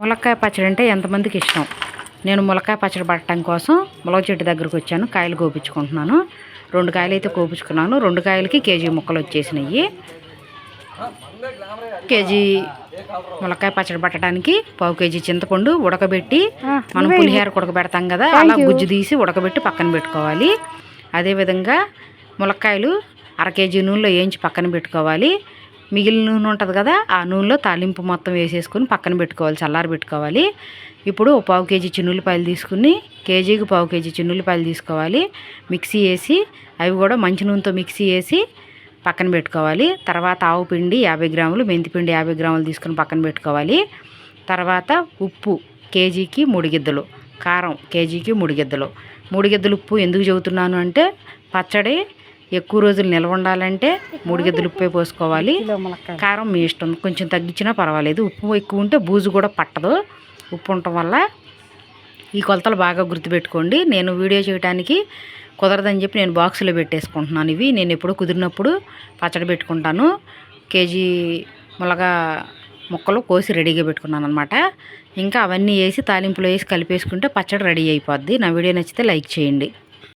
ములక్కాయ పచ్చడి అంటే ఎంతమందికి ఇష్టం? నేను ములక్కాయ పచ్చడి పట్టడం కోసం ములగ చెట్టు దగ్గరకు వచ్చాను. కాయలు కోపించుకుంటున్నాను. రెండు కాయలు అయితే కోపించుకున్నాను. రెండు కాయలకి కేజీ ముక్కలు వచ్చేసినాయి. కేజీ ములక్కాయ పచ్చడి పట్టడానికి పావు కేజీ చింతపండు ఉడకబెట్టి మనం పులిహోర ఉడకబెడతాం కదా అలా గుజ్జు తీసి ఉడకబెట్టి పక్కన పెట్టుకోవాలి. అదేవిధంగా ములక్కాయలు అర కేజీ నూనెలో వేయించి పక్కన పెట్టుకోవాలి. మిగిలిన నూనె ఉంటుంది కదా ఆ నూనెలో తాలింపు మొత్తం వేసేసుకొని పక్కన పెట్టుకోవాలి చల్లారి పెట్టుకోవాలి. ఇప్పుడు ఒక పావు కేజీ చిన్నులపాయలు తీసుకుని కేజీకి పావు కేజీ చిన్నులపాయలు తీసుకోవాలి. మిక్సీ వేసి అవి కూడా మంచి నూనెతో మిక్సీ వేసి పక్కన పెట్టుకోవాలి. తర్వాత ఆవు పిండి యాభై గ్రాములు మెంతిపిండి యాభై గ్రాములు తీసుకుని పక్కన పెట్టుకోవాలి. తర్వాత ఉప్పు కేజీకి మూడు గిద్దలు కారం కేజీకి మూడు గిద్దలు. మూడు గిద్దలు ఉప్పు ఎందుకు చెబుతున్నాను అంటే పచ్చడి ఎక్కువ రోజులు నిల్వ ఉండాలంటే మూడు గిద్దలు ఉప్పే పోసుకోవాలి. కారం మీ ఇష్టం. కొంచెం తగ్గించినా పర్వాలేదు. ఉప్పు ఎక్కువ ఉంటే బూజు కూడా పట్టదు. ఉప్పు ఉండటం వల్ల ఈ కొలతలు బాగా గుర్తుపెట్టుకోండి. నేను వీడియో చేయడానికి కుదరదని చెప్పి నేను బాక్సులో పెట్టేసుకుంటున్నాను ఇవి. నేను ఎప్పుడు కుదిరినప్పుడు పచ్చడి పెట్టుకుంటాను. కేజీ ములగా ముక్కలు కోసి రెడీగా పెట్టుకున్నాను అనమాట ఇంకా అవన్నీ వేసి తాలింపులో వేసి కలిపేసుకుంటే పచ్చడి రెడీ అయిపోద్ది. నా వీడియో నచ్చితే లైక్ చేయండి.